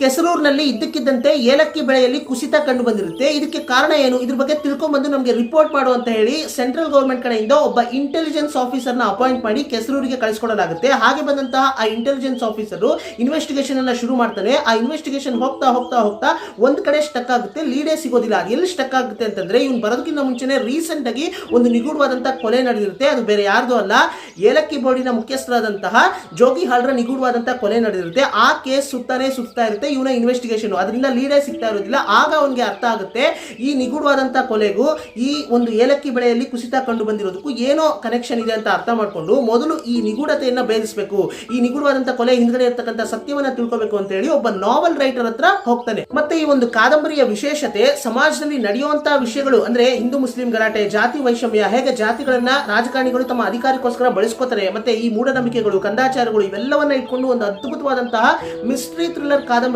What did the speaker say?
ಕೆಸರೂರಿನಲ್ಲಿ ಇದ್ದಕ್ಕಿದ್ದಂತೆ ಏಲಕ್ಕಿ ಬೆಳೆಯಲ್ಲಿ ಕುಸಿತ ಕಂಡು ಬಂದಿರುತ್ತೆ. ಇದಕ್ಕೆ ಕಾರಣ ಏನು? ಇದ್ರ ಬಗ್ಗೆ ತಿಳ್ಕೊಂಡ್ಬಂದು ನಮಗೆ ರಿಪೋರ್ಟ್ ಮಾಡು ಅಂತ ಹೇಳಿ ಸೆಂಟ್ರಲ್ ಗೌರ್ಮೆಂಟ್ ಕಡೆಯಿಂದ ಒಬ್ಬ ಇಂಟೆಲಿಜೆನ್ಸ್ ಆಫೀಸರ್ನ ಅಪಾಯಿಂಟ್ ಮಾಡಿ ಕೆಸರೂರಿಗೆ ಕಳಿಸ್ಕೊಡಲಾಗುತ್ತೆ. ಹಾಗೆ ಬಂದಂತಹ ಆ ಇಂಟೆಲಿಜೆನ್ಸ್ ಆಫೀಸರು ಇನ್ವೆಸ್ಟಿಗೇಷನ್ ಅನ್ನ ಶುರು ಮಾಡ್ತಾನೆ. ಆ ಇನ್ವೆಸ್ಟಿಗೇಷನ್ ಹೋಗ್ತಾ ಹೋಗ್ತಾ ಹೋಗ್ತಾ ಒಂದ್ ಕಡೆ ಸ್ಟಕ್ ಆಗುತ್ತೆ ಲೀಡೇ ಸಿಗೋದಿಲ್ಲ. ಎಲ್ಲಿ ಸ್ಟಕ್ ಆಗುತ್ತೆ ಅಂತಂದ್ರೆ ಇವ್ನು ಬರೋದಕ್ಕಿಂತ ಮುಂಚೆನೆ ರೀಸೆಂಟ್ ಆಗಿ ಒಂದು ನಿಗೂಢವಾದಂತಹ ಕೊಲೆ ನಡೆದಿರುತ್ತೆ. ಅದು ಬೇರೆ ಯಾರ್ದು ಅಲ್ಲ. ಏಲಕ್ಕಿ ಬೋರ್ಡಿನ ಮುಖ್ಯಸ್ಥರಾದಂತಹ ಜೋಗಿ ಹಾಲ್ರ ನಿಗೂಢವಾದಂತಹ ಕೊಲೆ ನಡೆದಿರುತ್ತೆ. ಆ ಕೇಸ್ ಸುತ್ತಾನೆ ಸುತ್ತಾ ಇರುತ್ತೆ. ಇವನ ಇನ್ವೆಸ್ಟಿಗೇಷನ್ ಅದರಿಂದ ಲೀಡೇ ಸಿಗ್ತಾ ಇರೋದಿಲ್ಲ. ಆಗ ಅವನಿಗೆ ಅರ್ಥ ಆಗುತ್ತೆ, ಈ ನಿಗೂಢವಾದಂಥ ಕೊಲೆಗೂ, ಈ ಒಂದು ಏಲಕ್ಕಿ ಬೆಳೆಯಲ್ಲಿ ಕುಸಿತ ಕಂಡು ಬಂದಿರೋದಕ್ಕೂ ಏನೋ ಕನೆಕ್ಷನ್ ಇದೆ ಅಂತ ಅರ್ಥ ಮಾಡ್ಕೊಂಡು ಮೊದಲು ಈ ನಿಗೂಢತೆಯನ್ನು ಭೇದಿಸಬೇಕು. ಈ ನಿಗೂಢವಾದಂಥ ಕೊಲೆ ಹಿಂದ್ಗಡೆ ಇರ್ತಕ್ಕಂಥ ಸತ್ಯವನ್ನ ತಿಳ್ಕೋಬೇಕು ಅಂತ ಹೇಳಿ ಒಬ್ಬ ನಾವೆಲ್ ರೈಟರ್ ಹತ್ರ ಹೋಗ್ತಾನೆ. ಮತ್ತೆ ಈ ಒಂದು ಕಾದಂಬರಿಯ ವಿಶೇಷತೆ, ಸಮಾಜದಲ್ಲಿ ನಡೆಯುವಂತಹ ವಿಷಯಗಳು, ಅಂದ್ರೆ ಹಿಂದೂ, ಮುಸ್ಲಿಂ, ಗಲಾಟೆ, ಜಾತಿ ವೈಷಮ್ಯ, ಹೇಗೆ ಜಾತಿಗಳನ್ನ ರಾಜಕಾರಣಿಗಳು ತಮ್ಮ ಅಧಿಕಾರಕ್ಕೋಸ್ಕರ ಬಳಸ್ಕೋತಾರೆ, ಮತ್ತೆ ಈ ಮೂಢನಂಬಿಕೆಗಳು, ಕಂದಾಚಾರಗಳು ಇವೆಲ್ಲವನ್ನ ಇಟ್ಕೊಂಡು ಒಂದು ಅದ್ಭುತವಾದಂತಹ ಮಿಸ್ಟ್ರಿ ಥ್ರಿಲ್ಲರ್ ಕಾದಂಬರಿ